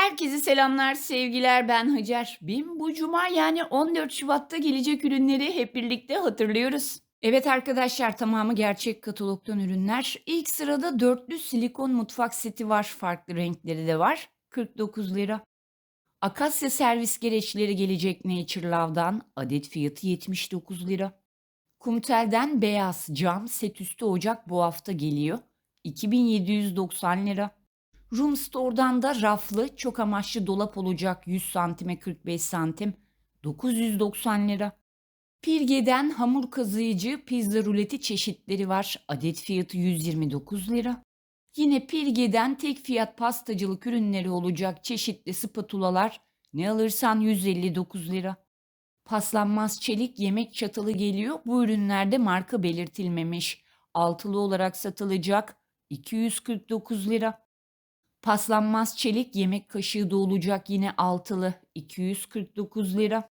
Herkese selamlar, sevgiler. Ben Hacer. BİM bu cuma yani 14 Şubat'ta gelecek ürünleri hep birlikte hatırlıyoruz. Evet arkadaşlar tamamı gerçek katalogdan ürünler. İlk sırada dörtlü silikon mutfak seti var. Farklı renkleri de var. 49 lira. Akasya servis gereçleri gelecek Nature Love'dan. Adet fiyatı 79 lira. Kumtel'den beyaz cam set üstü ocak bu hafta geliyor. 2790 lira. Room Store'dan da raflı çok amaçlı dolap olacak 100 santime 45 santim 990 lira. Pirge'den hamur kazıyıcı pizza ruleti çeşitleri var. Adet fiyatı 129 lira. Yine Pirge'den tek fiyat pastacılık ürünleri olacak çeşitli spatulalar ne alırsan 159 lira. Paslanmaz çelik yemek çatalı geliyor. Bu ürünlerde marka belirtilmemiş. Altılı olarak satılacak 249 lira. Paslanmaz çelik yemek kaşığı da olacak yine altılı 249 lira.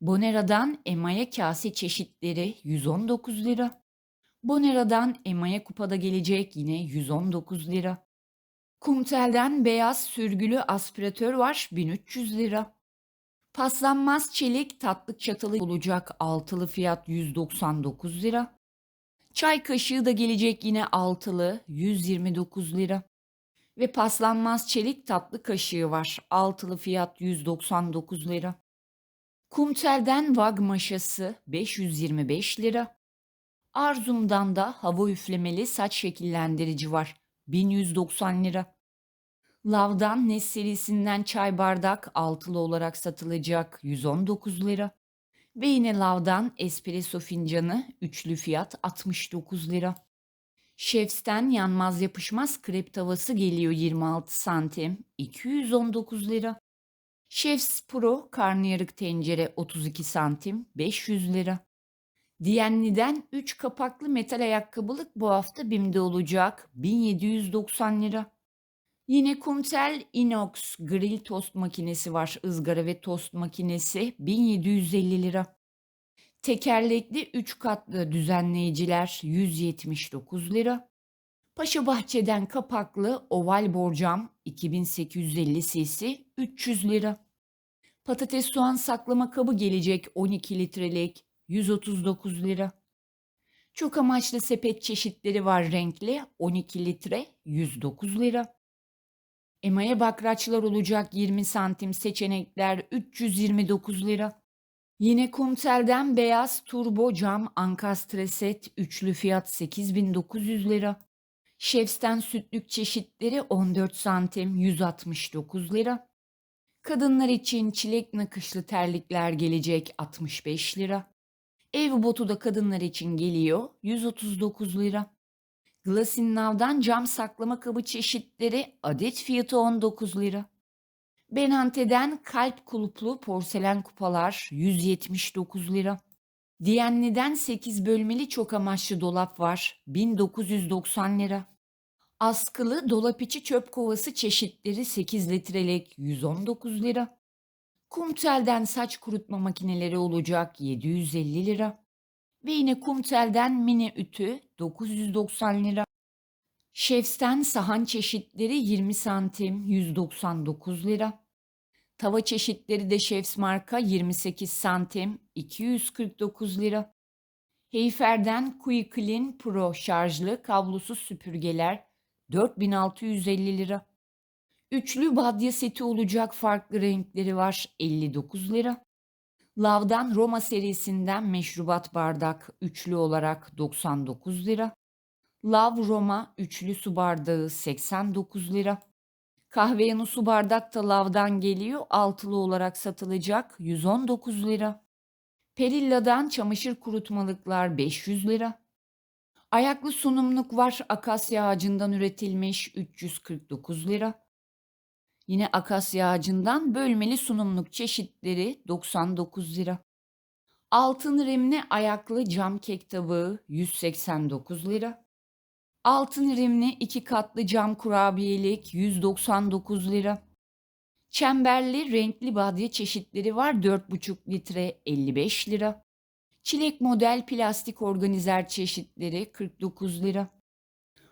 Bonera'dan emaye kase çeşitleri 119 lira. Bonera'dan emaye kupada gelecek yine 119 lira. Kumtel'den beyaz sürgülü aspiratör var 1300 lira. Paslanmaz çelik tatlı çatalı olacak altılı fiyat 199 lira. Çay kaşığı da gelecek yine altılı 129 lira. Ve paslanmaz çelik tatlı kaşığı var. Altılı fiyat 199 lira. Kumtel'den vag maşası 525 lira. Arzum'dan da hava üflemeli saç şekillendirici var. 1190 lira. Lav'dan Nes serisinden çay bardak altılı olarak satılacak 119 lira. Ve yine Lav'dan espresso fincanı üçlü fiyat 69 lira. Şefsten yanmaz yapışmaz krep tavası geliyor 26 santim 219 lira. Şefs Pro karnıyarık tencere 32 santim 500 lira. Diyenli'den 3 kapaklı metal ayakkabılık bu hafta BİM'de olacak 1790 lira. Yine Kumtel Inox grill tost makinesi var. ızgara ve tost makinesi 1750 lira. Tekerlekli 3 katlı düzenleyiciler 179 lira. Paşa Bahçe'den kapaklı oval borcam 2850 cc 300 lira. Patates soğan saklama kabı gelecek 12 litrelik 139 lira. Çok amaçlı sepet çeşitleri var renkli 12 litre 109 lira. Emaye bakraçlar olacak 20 santim seçenekler 329 lira. Yine Kumtel'den beyaz turbo cam ankastre set üçlü fiyat 8900 lira. Şefsten sütlük çeşitleri 14 santim 169 lira. Kadınlar için çilek nakışlı terlikler gelecek 65 lira. Ev botu da kadınlar için geliyor 139 lira. Glasin cam saklama kabı çeşitleri adet fiyatı 19 lira. Benante'den kalp kulplu porselen kupalar 179 lira. Diyenli'den 8 bölmeli çok amaçlı dolap var 1990 lira. Askılı dolap içi çöp kovası çeşitleri 8 litrelik 119 lira. Kumtel'den saç kurutma makineleri olacak 750 lira. Ve yine Kumtel'den mini ütü 990 lira. Şefsten sahan çeşitleri 20 santim 199 lira. Tava çeşitleri de Şefs marka 28 santim 249 lira. Heyfer'den Quick Pro şarjlı kablosuz süpürgeler 4650 lira. Üçlü badye seti olacak farklı renkleri var 59 lira. Lav'dan Roma serisinden meşrubat bardak üçlü olarak 99 lira. Lav Roma üçlü su bardağı 89 lira. Kahve yanı su bardak da lavdan geliyor. Altılı olarak satılacak 119 lira. Perilla'dan çamaşır kurutmalıklar 500 lira. Ayaklı sunumluk var akasya ağacından üretilmiş 349 lira. Yine akasya ağacından bölmeli sunumluk çeşitleri 99 lira. Altın rimli ayaklı cam kek tabağı 189 lira. Altın rimli iki katlı cam kurabiyelik 199 lira. Çemberli renkli badye çeşitleri var 4,5 litre 55 lira. Çilek model plastik organizer çeşitleri 49 lira.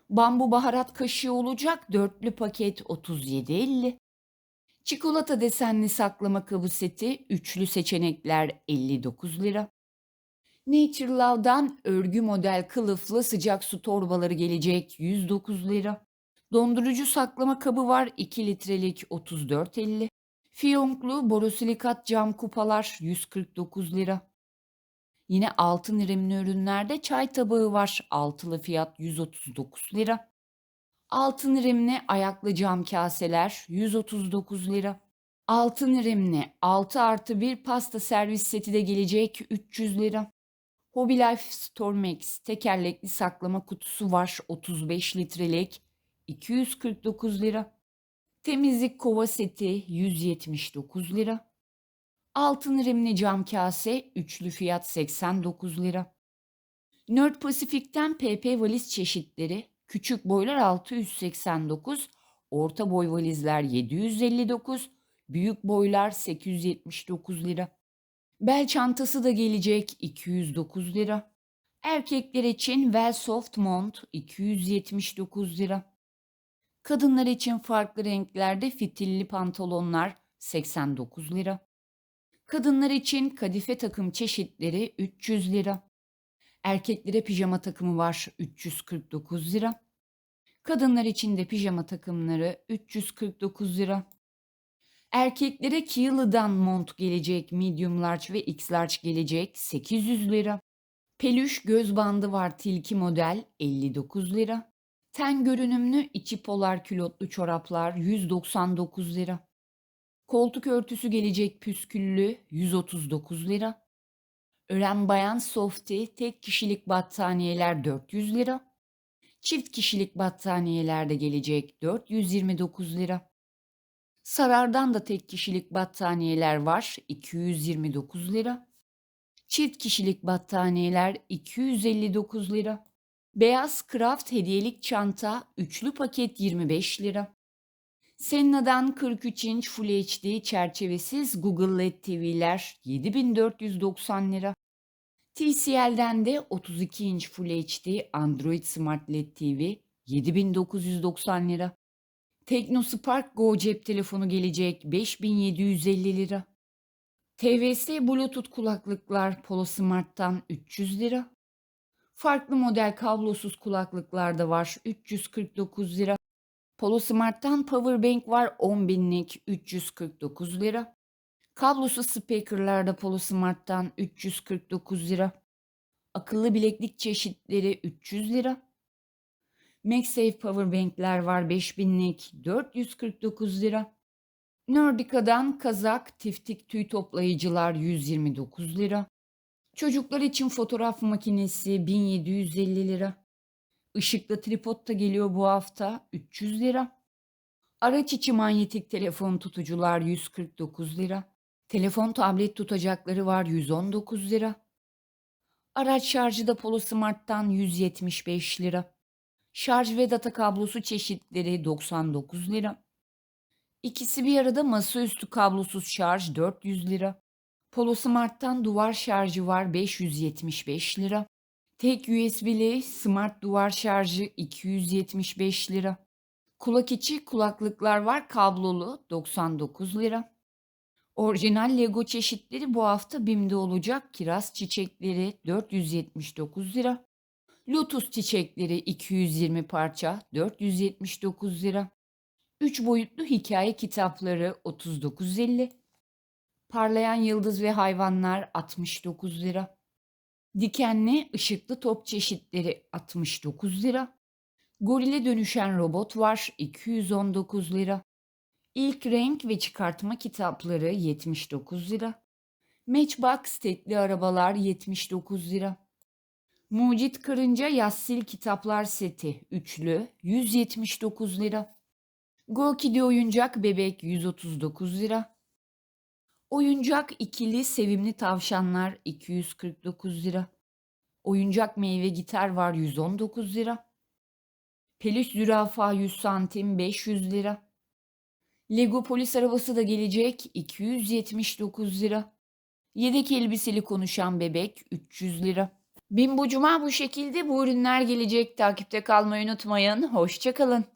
Bambu baharat kaşığı olacak dörtlü paket 37.50. Çikolata desenli saklama kabı seti üçlü seçenekler 59 lira. Nature Love'dan örgü model kılıflı sıcak su torbaları gelecek 109 lira. Dondurucu saklama kabı var 2 litrelik 34.50. Fiyonklu borosilikat cam kupalar 149 lira. Yine altın irimli ürünlerde çay tabağı var. Altılı fiyat 139 lira. Altın irimli ayaklı cam kaseler 139 lira. Altın irimli 6 artı 1 pasta servis seti de gelecek 300 lira. Hobby Life Stormex tekerlekli saklama kutusu var 35 litrelik 249 lira. Temizlik kova seti 179 lira. Altın rimli cam kase üçlü fiyat 89 lira. Nerd Pasifik'ten PP valiz çeşitleri küçük boylar 689, orta boy valizler 759, büyük boylar 879 lira. Bel çantası da gelecek 209 lira. Erkekler için Well Soft Mont 279 lira. Kadınlar için farklı renklerde fitilli pantolonlar 89 lira. Kadınlar için kadife takım çeşitleri 300 lira. Erkeklere pijama takımı var 349 lira. Kadınlar için de pijama takımları 349 lira. Erkeklere Keely'dan mont gelecek medium large ve x large gelecek 800 lira. Peluş göz bandı var tilki model 59 lira. Ten görünümlü içi polar külotlu çoraplar 199 lira. Koltuk örtüsü gelecek püsküllü 139 lira. Ören bayan softi tek kişilik battaniyeler 400 lira. Çift kişilik battaniyeler de gelecek 429 lira. Sarardan da tek kişilik battaniyeler var 229 lira. Çift kişilik battaniyeler 259 lira. Beyaz kraft hediyelik çanta üçlü paket 25 lira. Senna'dan 43 inç Full HD çerçevesiz Google LED TV'ler 7490 lira. TCL'den de 32 inç Full HD Android Smart LED TV 7990 lira. Teknospark Go cep telefonu gelecek 5750 lira. TVS Bluetooth kulaklıklar Polo Smart'tan 300 lira. Farklı model kablosuz kulaklıklar da var 349 lira. Polo Smart'tan Powerbank var 10 binlik 349 lira. Kablosuz speakerlarda Polo Smart'tan 349 lira. Akıllı bileklik çeşitleri 300 lira. MagSafe Powerbank'ler var 5000'lik 449 lira. Nordica'dan kazak, tiftik tüy toplayıcılar 129 lira. Çocuklar için fotoğraf makinesi 1750 lira. Işıklı tripod da geliyor bu hafta 300 lira. Araç içi manyetik telefon tutucular 149 lira. Telefon tablet tutacakları var 119 lira. Araç şarjı da Polo Smart'tan 175 lira. Şarj ve data kablosu çeşitleri 99 lira. İkisi bir arada masaüstü kablosuz şarj 400 lira. Polo Smart'tan duvar şarjı var 575 lira. Tek USB'li smart duvar şarjı 275 lira. Kulak içi kulaklıklar var kablolu 99 lira. Orijinal Lego çeşitleri bu hafta BİM'de olacak. Kiraz çiçekleri 479 lira. Lotus çiçekleri 220 parça 479 lira. 3 boyutlu hikaye kitapları 39.50. Parlayan yıldız ve hayvanlar 69 lira. Dikenli ışıklı top çeşitleri 69 lira. Gorile dönüşen robot var 219 lira. İlk renk ve çıkartma kitapları 79 lira. Matchbox tekli arabalar 79 lira. Mucit Karınca Yassil kitaplar seti üçlü 179 lira. Go Kidi oyuncak bebek 139 lira. Oyuncak ikili sevimli tavşanlar 249 lira. Oyuncak meyve gitar var 119 lira. Peluş zürafa 100 santim 500 lira. Lego polis arabası da gelecek 279 lira. Yedek elbiseli konuşan bebek 300 lira. Bin bu cuma bu şekilde bu ürünler gelecek. Takipte kalmayı unutmayın. Hoşçakalın.